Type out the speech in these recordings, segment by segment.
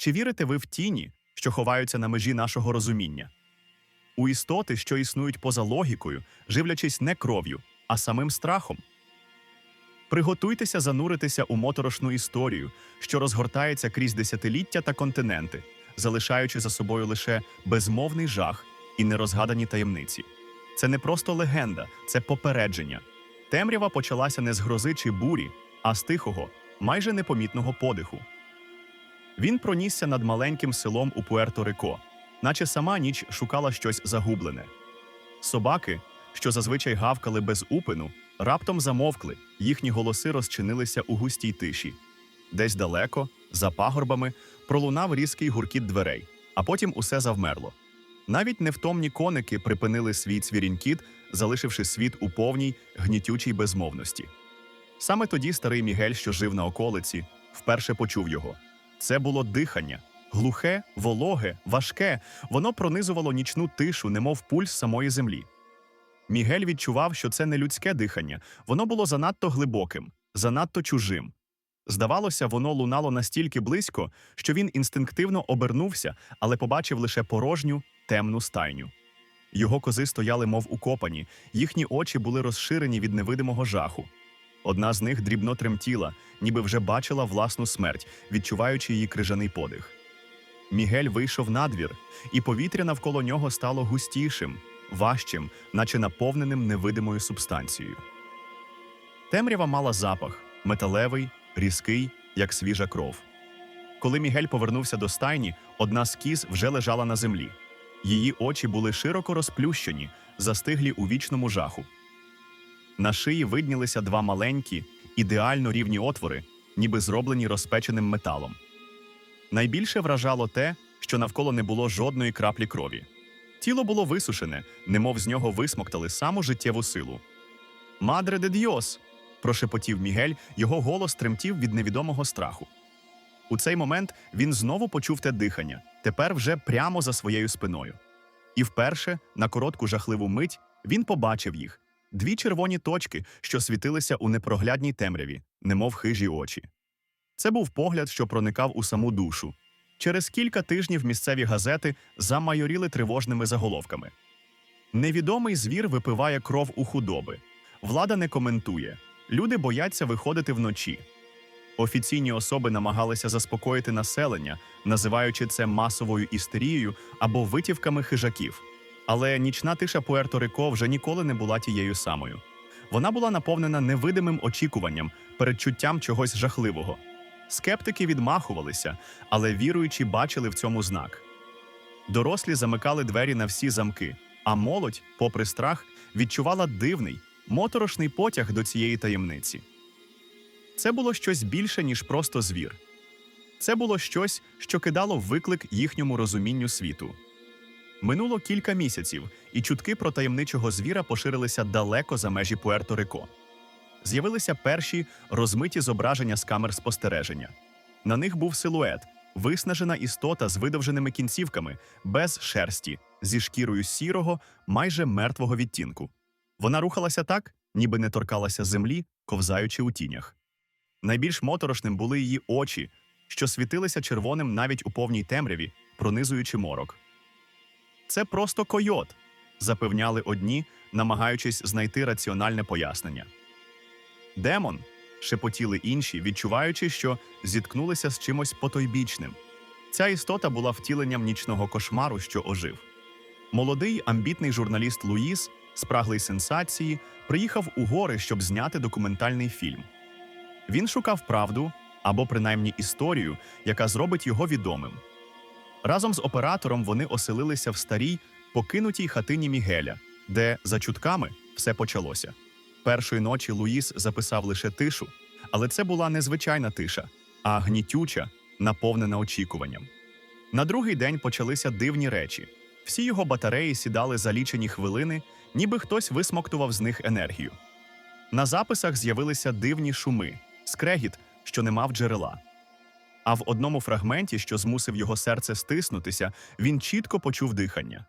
Чи вірите ви в тіні, що ховаються на межі нашого розуміння? У істоти, що існують поза логікою, живлячись не кров'ю, а самим страхом. Приготуйтеся зануритися у моторошну історію, що розгортається крізь десятиліття та континенти, залишаючи за собою лише безмовний жах і нерозгадані таємниці. Це не просто легенда, це попередження. Темрява почалася не з грози чи бурі, а з тихого, майже непомітного подиху. Він пронісся над маленьким селом у Пуерто-Рико, наче сама ніч шукала щось загублене. Собаки, що зазвичай гавкали без упину, раптом замовкли, їхні голоси розчинилися у густій тиші. Десь далеко, за пагорбами, пролунав різкий гуркіт дверей, а потім усе завмерло. Навіть невтомні коники припинили свій цвірінькіт, залишивши світ у повній гнітючій безмовності. Саме тоді старий Мігель, що жив на околиці, вперше почув його. Це було дихання. Глухе, вологе, важке, воно пронизувало нічну тишу, немов пульс самої землі. Мігель відчував, що це не людське дихання, воно було занадто глибоким, занадто чужим. Здавалося, воно лунало настільки близько, що він інстинктивно обернувся, але побачив лише порожню, темну стайню. Його кози стояли, мов укопані, їхні очі були розширені від невидимого жаху. Одна з них дрібно тремтіла, ніби вже бачила власну смерть, відчуваючи її крижаний подих. Мігель вийшов надвір, і повітря навколо нього стало густішим, важчим, наче наповненим невидимою субстанцією. Темрява мала запах металевий, різкий, як свіжа кров. Коли Мігель повернувся до стайні, одна з кіз вже лежала на землі. Її очі були широко розплющені, застиглі у вічному жаху. На шиї виднілися два маленькі, ідеально рівні отвори, ніби зроблені розпеченим металом. Найбільше вражало те, що навколо не було жодної краплі крові. Тіло було висушене, немов з нього висмоктали саму життєву силу. Мадре де Діос! прошепотів Мігель, його голос тремтів від невідомого страху. У цей момент він знову почув те дихання, тепер вже прямо за своєю спиною. І вперше, на коротку жахливу мить, він побачив їх дві червоні точки, що світилися у непроглядній темряві, немов хижі очі. Це був погляд, що проникав у саму душу. Через кілька тижнів місцеві газети замайоріли тривожними заголовками. Невідомий звір випиває кров у худоби. Влада не коментує. Люди бояться виходити вночі. Офіційні особи намагалися заспокоїти населення, називаючи це масовою істерією або витівками хижаків. Але нічна тиша Пуерто-Рико вже ніколи не була тією самою. Вона була наповнена невидимим очікуванням, передчуттям чогось жахливого. Скептики відмахувалися, але віруючі бачили в цьому знак. Дорослі замикали двері на всі замки, а молодь, попри страх, відчувала дивний, моторошний потяг до цієї таємниці. Це було щось більше, ніж просто звір. Це було щось, що кидало виклик їхньому розумінню світу. Минуло кілька місяців, і чутки про таємничого звіра поширилися далеко за межі Пуерто-Рико. З'явилися перші розмиті зображення з камер спостереження. На них був силует, виснажена істота з видовженими кінцівками, без шерсті, зі шкірою сірого, майже мертвого відтінку. Вона рухалася так, ніби не торкалася землі, ковзаючи у тінях. Найбільш моторошним були її очі, що світилися червоним навіть у повній темряві, пронизуючи морок. Це просто койот, запевняли одні, намагаючись знайти раціональне пояснення. Демон, шепотіли інші, відчуваючи, що зіткнулися з чимось потойбічним. Ця істота була втіленням нічного кошмару, що ожив. Молодий амбітний журналіст Луїс, спраглий сенсації, приїхав у гори, щоб зняти документальний фільм. Він шукав правду або принаймні історію, яка зробить його відомим. Разом з оператором вони оселилися в старій, покинутій хатині Мігеля, де, за чутками, все почалося. Першої ночі Луїс записав лише тишу, але це була не звичайна тиша, а гнітюча, наповнена очікуванням. На другий день почалися дивні речі. Всі його батареї сідали за лічені хвилини, ніби хтось висмоктував з них енергію. На записах з'явилися дивні шуми, скрегіт, що не мав джерела. А в одному фрагменті, що змусив його серце стиснутися, він чітко почув дихання.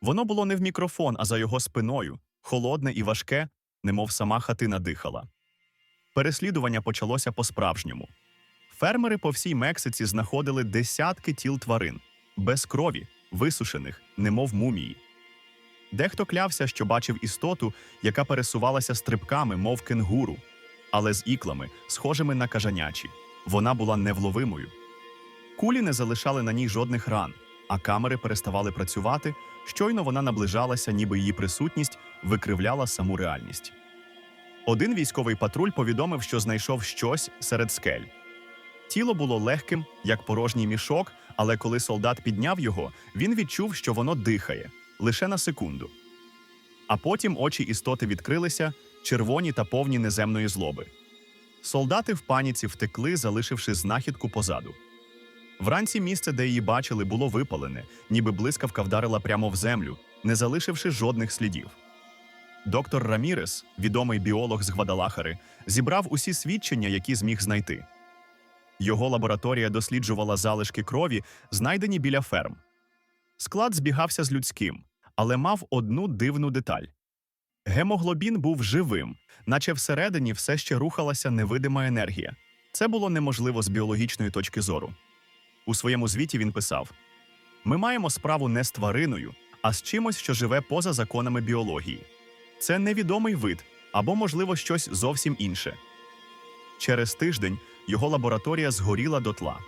Воно було не в мікрофон, а за його спиною, холодне і важке, немов сама хатина дихала. Переслідування почалося по-справжньому. Фермери по всій Мексиці знаходили десятки тіл тварин без крові, висушених, немов мумії. Дехто клявся, що бачив істоту, яка пересувалася стрибками, мов кенгуру, але з іклами, схожими на кажанячі. Вона була невловимою. Кулі не залишали на ній жодних ран, а камери переставали працювати. Щойно вона наближалася, ніби її присутність викривляла саму реальність. Один військовий патруль повідомив, що знайшов щось серед скель. Тіло було легким, як порожній мішок, але коли солдат підняв його, він відчув, що воно дихає лише на секунду. А потім очі істоти відкрилися, червоні та повні неземної злоби. Солдати в паніці втекли, залишивши знахідку позаду. Вранці місце, де її бачили, було випалене, ніби блискавка вдарила прямо в землю, не залишивши жодних слідів. Доктор Рамірес, відомий біолог з Гвадалахари, зібрав усі свідчення, які зміг знайти. Його лабораторія досліджувала залишки крові, знайдені біля ферм. Склад збігався з людським, але мав одну дивну деталь. Гемоглобін був живим, наче всередині все ще рухалася невидима енергія. Це було неможливо з біологічної точки зору. У своєму звіті він писав: Ми маємо справу не з твариною, а з чимось, що живе поза законами біології. Це невідомий вид або, можливо, щось зовсім інше. Через тиждень його лабораторія згоріла дотла.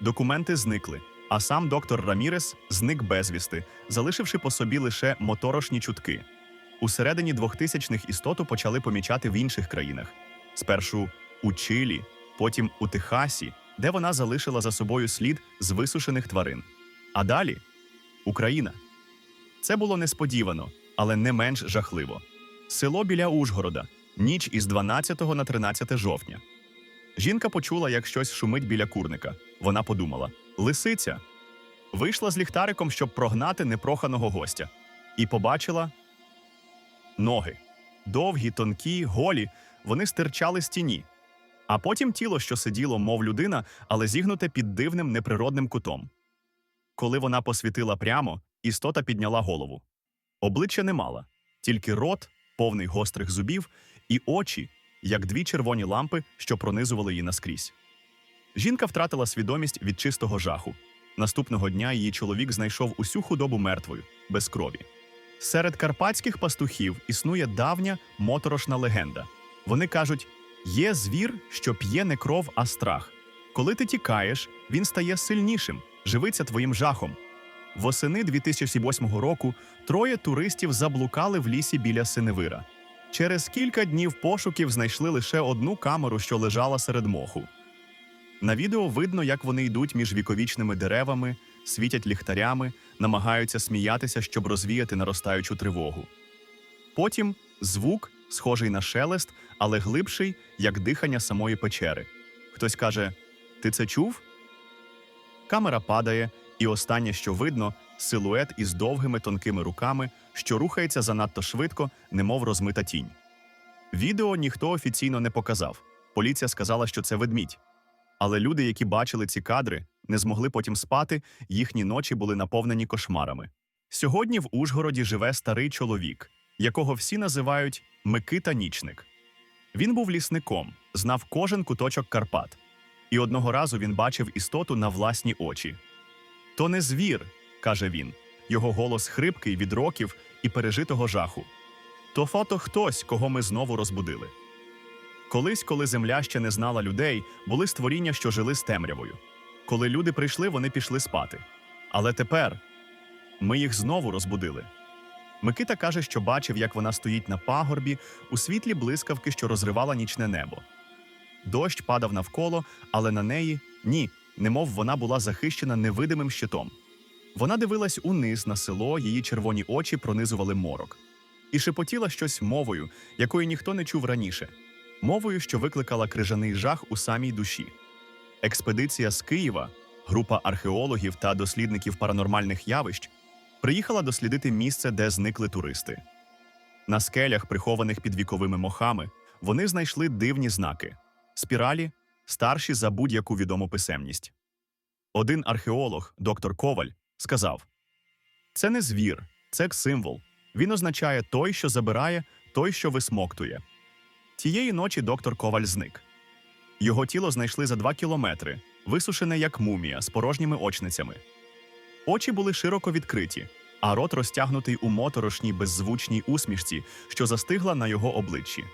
Документи зникли, а сам доктор Рамірес зник безвісти, залишивши по собі лише моторошні чутки. У середині 2000-х істоту почали помічати в інших країнах: спершу у Чилі, потім у Техасі, де вона залишила за собою слід з висушених тварин. А далі Україна. Це було несподівано, але не менш жахливо. Село біля Ужгорода, ніч із 12 на 13 жовтня. Жінка почула, як щось шумить біля курника. Вона подумала: лисиця. Вийшла з ліхтариком, щоб прогнати непроханого гостя, і побачила ноги. Довгі, тонкі, голі, вони стирчали з тіні. А потім тіло, що сиділо, мов людина, але зігнуте під дивним неприродним кутом. Коли вона посвітила прямо, істота підняла голову. Обличчя не мала, тільки рот, повний гострих зубів, і очі, як дві червоні лампи, що пронизували її наскрізь. Жінка втратила свідомість від чистого жаху. Наступного дня її чоловік знайшов усю худобу мертвою, без крові. Серед карпатських пастухів існує давня моторошна легенда. Вони кажуть: є звір, що п'є не кров, а страх. Коли ти тікаєш, він стає сильнішим, живиться твоїм жахом. Восени 2008 року троє туристів заблукали в лісі біля Синевира. Через кілька днів пошуків знайшли лише одну камеру, що лежала серед моху. На відео видно, як вони йдуть між віковічними деревами, світять ліхтарями, намагаються сміятися, щоб розвіяти наростаючу тривогу. Потім звук, схожий на шелест, але глибший, як дихання самої печери. Хтось каже: Ти це чув? Камера падає, і останнє, що видно, силует із довгими тонкими руками, що рухається занадто швидко, немов розмита тінь. Відео ніхто офіційно не показав. Поліція сказала, що це ведмідь. Але люди, які бачили ці кадри, не змогли потім спати, їхні ночі були наповнені кошмарами. Сьогодні в Ужгороді живе старий чоловік, якого всі називають Микита Нічник. Він був лісником, знав кожен куточок Карпат. І одного разу він бачив істоту на власні очі. То не звір, каже він. Його голос хрипкий від років і пережитого жаху. То фото хтось, кого ми знову розбудили. Колись, коли земля ще не знала людей, були створіння, що жили з темрявою. Коли люди прийшли, вони пішли спати. Але тепер ми їх знову розбудили. Микита каже, що бачив, як вона стоїть на пагорбі у світлі блискавки, що розривала нічне небо. Дощ падав навколо, але на неї ні, немов вона була захищена невидимим щитом. Вона дивилась униз на село, її червоні очі пронизували морок, і шепотіла щось мовою, якої ніхто не чув раніше, мовою, що викликала крижаний жах у самій душі. Експедиція з Києва, група археологів та дослідників паранормальних явищ, приїхала дослідити місце, де зникли туристи. На скелях, прихованих під віковими мохами, вони знайшли дивні знаки спіралі, старші за будь-яку відому писемність. Один археолог, доктор Коваль, сказав: це не звір, це символ. Він означає той, що забирає, той, що висмоктує. Тієї ночі доктор Коваль зник. Його тіло знайшли за два кілометри, висушене як мумія з порожніми очницями. Очі були широко відкриті, а рот розтягнутий у моторошній беззвучній усмішці, що застигла на його обличчі.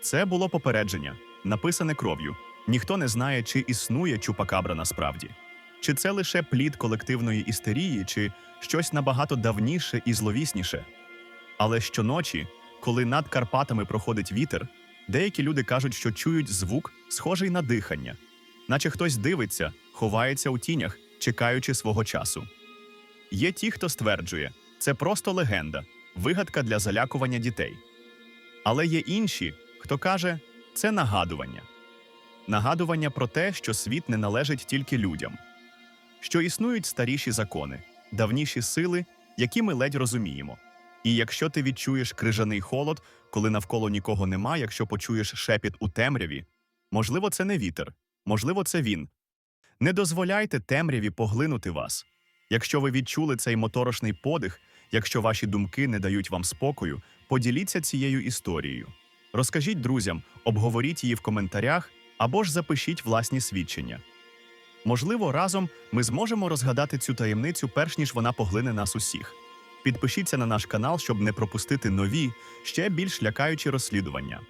Це було попередження, написане кров'ю. Ніхто не знає, чи існує чупакабра насправді. Чи це лише плід колективної істерії, чи щось набагато давніше і зловісніше. Але щоночі, коли над Карпатами проходить вітер, деякі люди кажуть, що чують звук, схожий на дихання, наче хтось дивиться, ховається у тінях, чекаючи свого часу. Є ті, хто стверджує, це просто легенда, вигадка для залякування дітей. Але є інші, хто каже, це нагадування. Нагадування про те, що світ не належить тільки людям, що існують старіші закони, давніші сили, які ми ледь розуміємо. І якщо ти відчуєш крижаний холод, коли навколо нікого нема, якщо почуєш шепіт у темряві, можливо, це не вітер, можливо, це він. Не дозволяйте темряві поглинути вас. Якщо ви відчули цей моторошний подих, якщо ваші думки не дають вам спокою, поділіться цією історією. Розкажіть друзям, обговоріть її в коментарях або ж запишіть власні свідчення. Можливо, разом ми зможемо розгадати цю таємницю, перш ніж вона поглине нас усіх. Підпишіться на наш канал, щоб не пропустити нові, ще більш лякаючі розслідування.